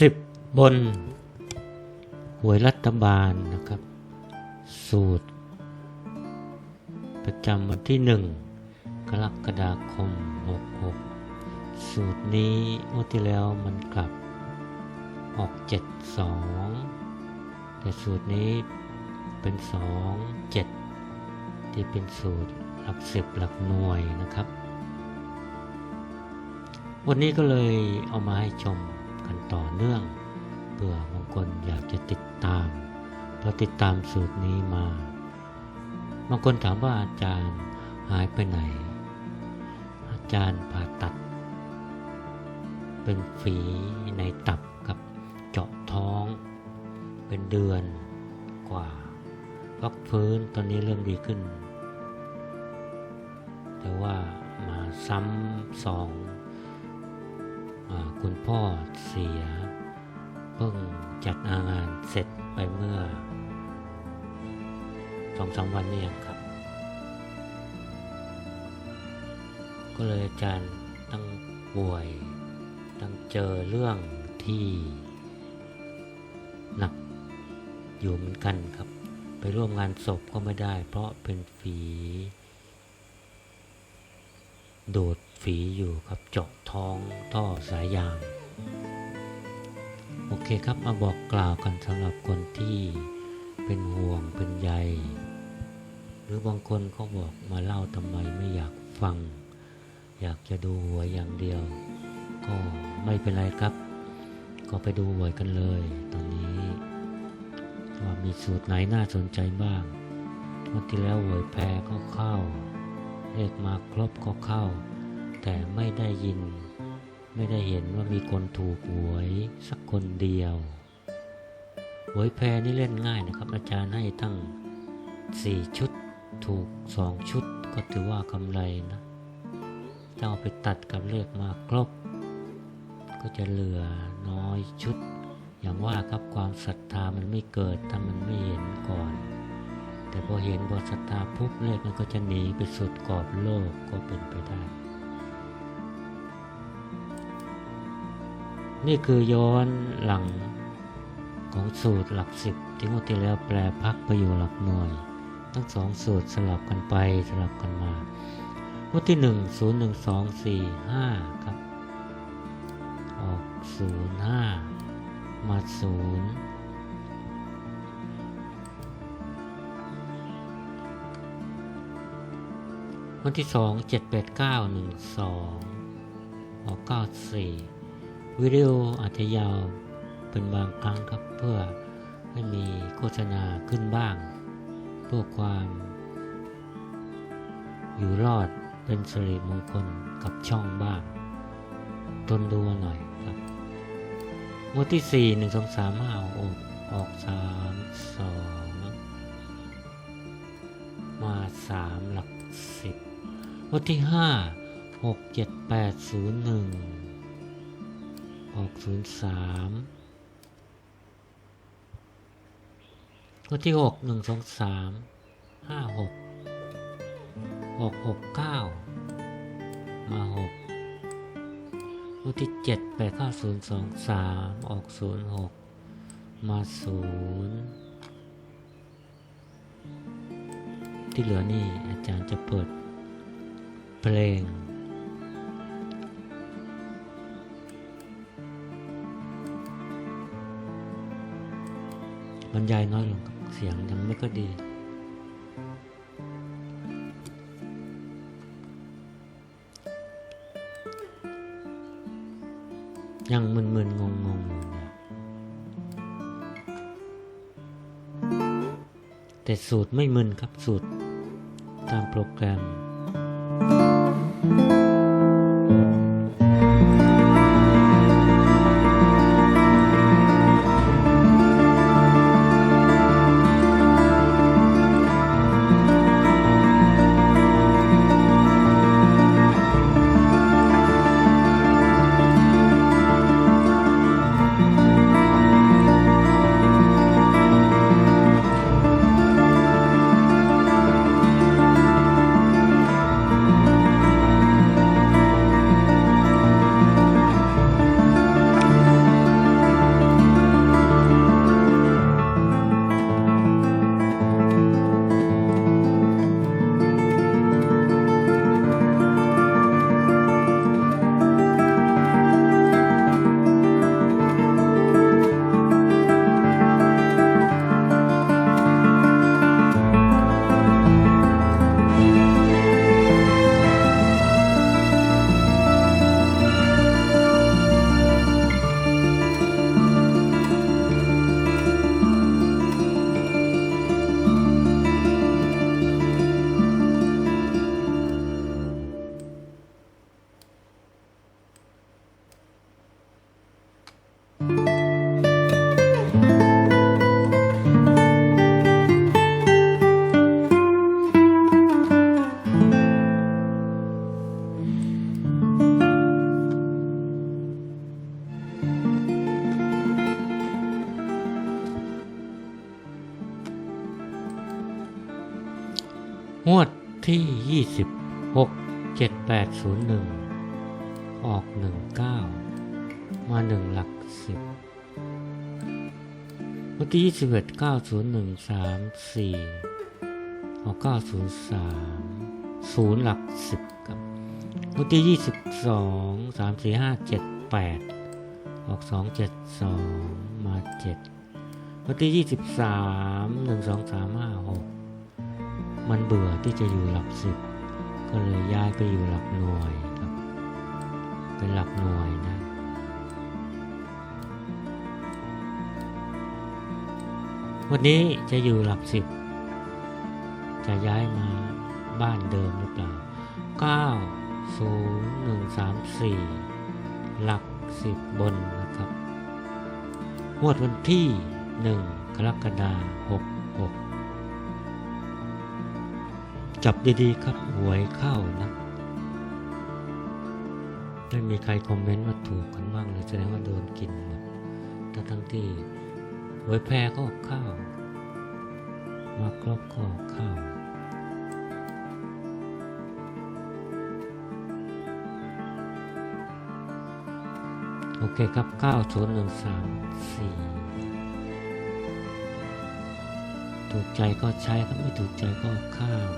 สิบบน หวยรัฐบาลนะครับ สูตร ประจำวันที่หนึ่งกรกฎาคม 66 สูตรนี้งวดที่แล้วมันกลับออก 72 แต่สูตรนี้เป็น 2 7 ที่เป็นสูตรหลักสิบหลักหน่วยนะครับ วันนี้ก็เลยเอามาให้ชม กันต่อเนื่องเผื่อบางคนอยากจะติดตาม เพราะติดตามสูตรนี้มาบางคนถามว่าอาจารย์หายไปไหน อาจารย์ผ่าตัด เป็นฝีในตับกับเจาะท้อง เป็นเดือนกว่าพักฟื้นตอนนี้เริ่มดีขึ้น แต่ว่ามาซ้ำสอง คุณพ่อเสีย เพิ่งจัดงานเสร็จไปเมื่อสองสามวันนี้เองครับ ก็เลยอาจารย์ตั้งป่วย ตั้งเจอเรื่องที่หนักอยู่เหมือนกันครับ ไปร่วมงานศพก็ไม่ได้ เพราะเป็นฝีดูด ฝีอยู่ครับเจาะท้องท่อสายยาง โอเคครับมาบอกกล่าวกันสำหรับคนที่เป็นห่วงเป็นใย หรือบางคนเขาบอกมาเล่าทำไมไม่อยากฟัง อยากจะดูหวยอย่างเดียว ก็ไม่เป็นไรครับ ก็ไปดูหวยกันเลย ตอนนี้ว่ามีสูตรไหนน่าสนใจบ้างเมื่อที่แล้วหวยแพ้ก็เข้าเลขมาครบก็เข้า แต่ไม่ได้ยิน ไม่ได้เห็นว่ามีคนถูกหวยสักคนเดียวหวยแพรนี่เล่นง่ายนะครับ อาจารย์ให้ตั้ง 4 ชุดถูก 2 ชุดก็ถือว่ากำไรนะถ้าเอาไปตัดกับเลขมาครบ ก็จะเหลือน้อยชุด อย่างว่าครับความศรัทธามันไม่เกิดถ้ามันไม่เห็นก่อน แต่พอเห็นบทศรัทธาปุ๊บเลขมันก็จะหนีไปสุดกรอบโลกก็เป็นไปได้ นี่คือย้อนหลังของสูตรหลักสิบที่งวดที่แล้วแปลพักไปอยู่หลักหน่วย ทั้งสองสูตรสลับกันไปสลับกันมางวดที่หนึ่งศูนย์หนึ่งสองสี่ห้าครับ ออกศูนย์ห้ามาศูนย์วันที่สองเจ็ดแปดเก้าหนึ่งสองออกเก้าสี่ วิดีโออาจจะยาวเป็นบางครั้งครับเพื่อให้มีโฆษณาขึ้นบ้าง เพื่อความ อยู่รอดเป็นสิริมงคลกับช่องบ้างทนดูหน่อยครับงวดที่สี่หนึ่งสองสามห้าออกออกสามสองมาสามหลักสิบงวดที่ห้าหกเจ็ดแปดศูนย์หนึ่ง ออกศูนย์สามข้อที่หกหนึ่งสองสามห้าหกหกหกเก้ามาหกข้อที่เจ็ดแปดเก้าศูนย์สองสามออกศูนย์หกมาศูนย์ที่เหลือนี่อาจารย์จะเปิดเพลง บรรยายน้อยลงเสียงยังไม่ก็ดียังมึนๆงงๆ แต่สูตรไม่มึนครับสูตร ตามโปรแกรม งวดที่ยี่สิบหกเจ็ดแปดศูนย์หนึ่งออกหนึ่งเก้ามาหนึ่งหลักสิบงวันที่ยี่สิบเอ็ดเก้าศูนย์หนึ่งสามสี่ออกเก้าศูนย์สามศูนย์หลักสิบครับงวันที่ยี่สิบสองสามสี่ห้าเจ็ดแปดออกสองเจ็ดสองมาเจ็ดวันที่ยี่สิบสามหนึ่งสองสา มันเบื่อที่จะอยู่หลักสิบก็เลยย้ายไปอยู่หลักหน่วยครับ เป็นหลักหน่วยนะวันนี้จะอยู่หลักสิบจะย้ายมาบ้านเดิมหรือเปล่า 9 0 1 3 4 หลักสิบบนนะครับงวดวันที่ 1 กรกฎาคม66 จับดีๆครับหวยเข้านะไม่มีใครคอมเมนต์ว่าถูกกันบ้างเลยแสดงว่าโดนกินหมดทั้งทั้งที่หวยแพ้ก็เข้า มากรอบก็เข้าโอเคครับ 9 0 1 3 4ถูกใจก็ใช้ครับไม่ถูกใจก็ข้าม